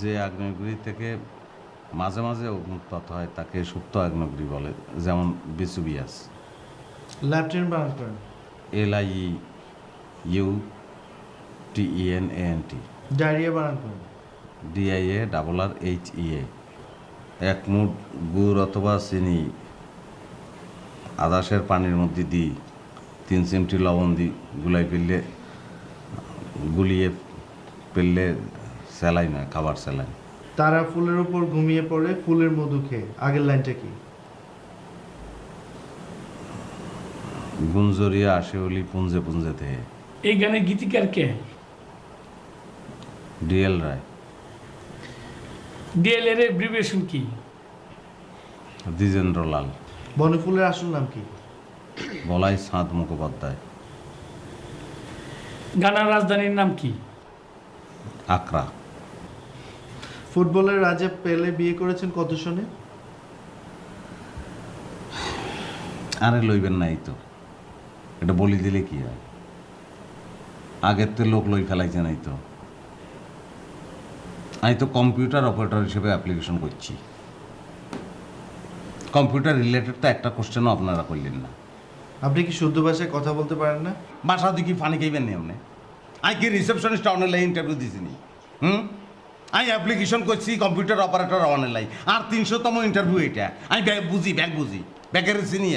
যে আগ্নেয়গিরি থেকে মাঝে মাঝে অগ্নুৎপাত হয় তাকে সুপ্ত আগ্নেয়গিরি বলে যেমন বিসুবিয়াস। করেন। এল I U T E N A N T. Diarrhoea বানান করেন। DIA double R H E এক মুঠ গুড় অথবা চিনি আদাসের পানির মধ্যে দিই তিন চিমটি লবণ দিই গুলাই ফেললে গুলিয়ে ফেললে স্যালাইন হয় খাবার স্যালাইন। তারা ফুলের উপর ঘুমিয়ে পড়ে ফুলের মধু খেয়ে। আগের লাইনটা কি? গুঞ্জরিয়া আসে ওলি পুঞ্জে পুঞ্জে থেকে। এই গানের গীতিকার কে? ডিএল রায়। ডিএল এর এব্রিভিয়েশন কি? দ্বিজেন্দ্রলাল বনফুলের আসল নাম কি? বলাই সাঁত মুখোপাধ্যায়। গানার রাজধানীর নাম কি? আকরা ফুটবলের রাজা পেলে বিয়ে করেছেন কত সনে? আরে লইবেন নাই তো। এটা বলি দিলে কি হয়? আগের তো লোক লই ফেলাইছে নাই তো। আমি তো কম্পিউটার অপারেটর হিসেবে অ্যাপ্লিকেশন করছি। কম্পিউটার রিলেটেড তো একটা কোশ্চেনও আপনারা করলেন না। আপনি কি শুদ্ধ ভাষায় কথা বলতে পারেন না? বাসা দিকে ফানি খাইবেন নি আপনি? আমি কি রিসেপশনিস্ট অনলাইন ইন্টারভিউ দিছিনি হুম? আমি অ্যাপ্লিকেশন করছি কম্পিউটার অপারেটর অনলাইন আর তিনশোতম ইন্টারভিউ এটা। আমি ব্যাগ বুঝি ব্যাগ বুঝি। ব্যাগের চিনি